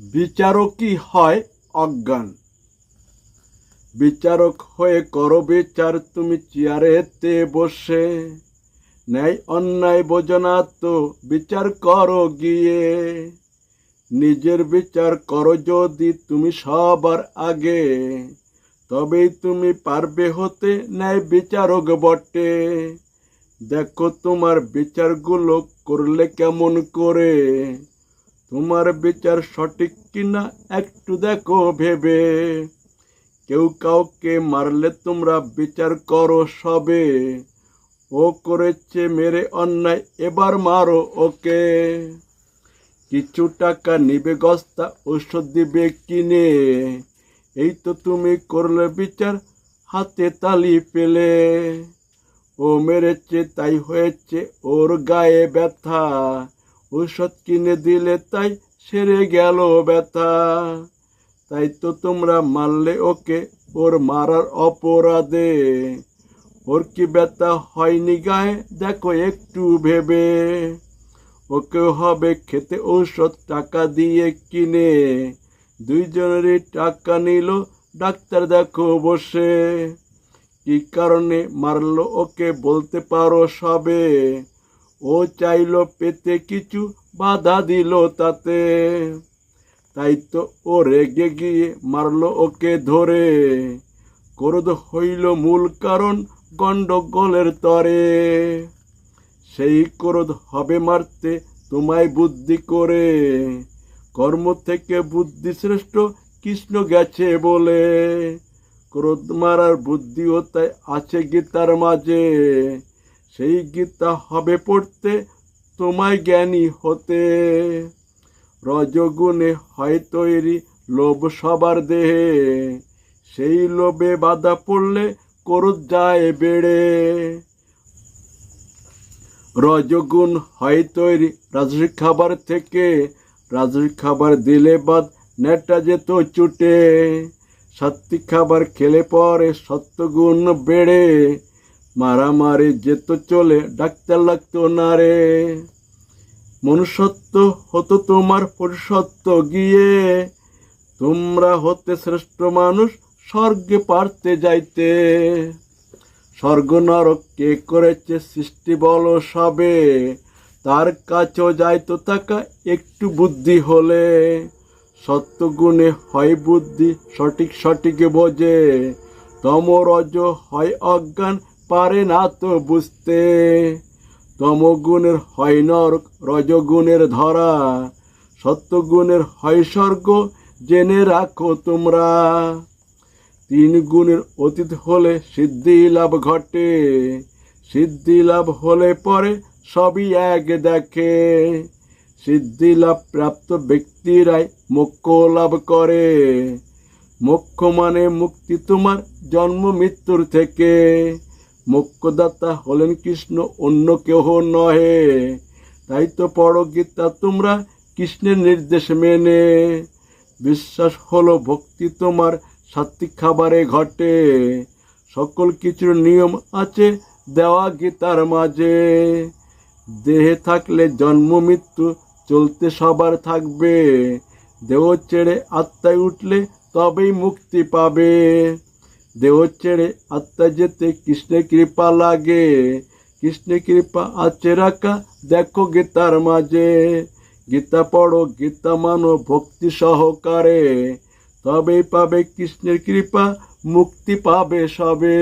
বিচারকই হয়? অজ্ঞান। বিচারক হয়ে করো বিচার, তুমি চেয়ারেতে বসে। ন্যায় অন্যায় বোঝো না তো, বিচার করো গিয়ে। নিজের বিচার করো যদি তুমি সবার আগে। তবেই তুমি পারবে হতে, ন্যায় বিচারক বটে। দেখো তোমার বিচারগুলো করলে কেমন করে। তোমার বিচার সঠিক কিনা একটু দেখো ভেবে। কেউ কাউকে মারলে তোমরা বিচার করো সবে। ও করেছে মেরে অন্যায়, এবার মারো ওকে। কিছু টাকা নিবে গস্তা ওষুধ দিবে কিনে। এই তো তুমি করলে বিচার, হাতে তালি পেলে। ও মেরেছে, তাই হয়েছে, ওর গায়ে ব্যথা। ঔষধ কিনে দিলে তাই সেরে গেল ব্যথা। তাই তো তোমরা মারলে ওকে ওর মারার অপরাধে। ওর কি ব্যথা হয়নি গায়ে? দেখো একটু ভেবে। ওকে হবে খেতে ঔষধ টাকা দিয়ে কিনে। দুইজনেরই টাকা নিল, ডাক্তার দেখো বসে। কি কারণে মারলো ওকে বলতে পারো সবে? ও চাইলো পেতে কিছু বাধা দিল তাতে। তাই তো ও রেগে গিয়ে মারলো ওকে ধরে। ক্রোধ হইল মূল কারণ গন্ডগোলের তরে। সেই ক্রোধ হবে মারতে তোমায় বুদ্ধি করে। কর্ম থেকে বুদ্ধি শ্রেষ্ঠ কৃষ্ণ গেছে বলে। ক্রোধ মারার বুদ্ধিও তাই আছে গীতার মাঝে। সেই গীতা হবে পড়তে তোমায় জ্ঞানী হতে। রজগুণে হয় তৈরি লোভ সবার দেহে। সেই লোভে বাধা পড়লে ক্রোধ যায় বেড়ে। রজগুণ হয় তৈরি রাজস্বিক খাবার থেকে। রাজস্বিক খাবার দিলে বাদ নেটা যেত চুটে। সাত্বিক খাবার খেলে পরে সত্যগুণ বেড়ে। মারামারি যেত চলে ডাক্তার লাগতো না রে। মনুষ্যত্ব হতো তোমার পুরুষত্ব গিয়ে। তোমরা হতে শ্রেষ্ঠ মানুষ, স্বর্গে পারতে যাইতে। স্বর্গ নরক কে করেছে সৃষ্টি বল সবে? তার কাছেও যাইতো থাকা একটু বুদ্ধি হলে। সত্যগুণে হয় বুদ্ধি সঠিক সঠিক বোঝে। তম রজ হয় অজ্ঞান পারে না তো বুঝতে। তমগুণের হয় নরক, রজগুণের ধরা। সত্যগুণের হয় স্বর্গ, জেনে রাখো তোমরা। তিন গুণের অতীত হলে সিদ্ধি লাভ ঘটে। সিদ্ধি লাভ হলে পরে সবই এক দেখে। সিদ্ধি লাভ প্রাপ্ত ব্যক্তিরাই মোক্ষ লাভ করে। মোক্ষ মানে মুক্তি তোমার জন্ম মৃত্যুর থেকে। মোক্ষদাতা হলেন কৃষ্ণ, অন্য কেহ নহে। তাই তো পড়ো গীতা, তোমরা কৃষ্ণের নির্দেশ মেনে। বিশ্বাস হলো ভক্তি তোমার সাত্বিক খাবারে ঘটে। সকল কিছুর নিয়ম আছে দেওয়া গীতার মাঝে। দেহে থাকলে জন্ম, মৃত্যু চলতে সবার থাকবে। দেহ ছেড়ে আত্মায় উঠলে তবেই মুক্তি পাবে। দেহ ছেড়ে আত্মা যেতে কৃষ্ণের কৃপা লাগে। কৃষ্ণের কৃপা আছে রাখা, দেখো গীতার মাঝে। গীতা পড়ো, গীতা মানো, ভক্তি সহকারে। তবেই পাবে কৃষ্ণের কৃপা, মুক্তি পাবে সবে।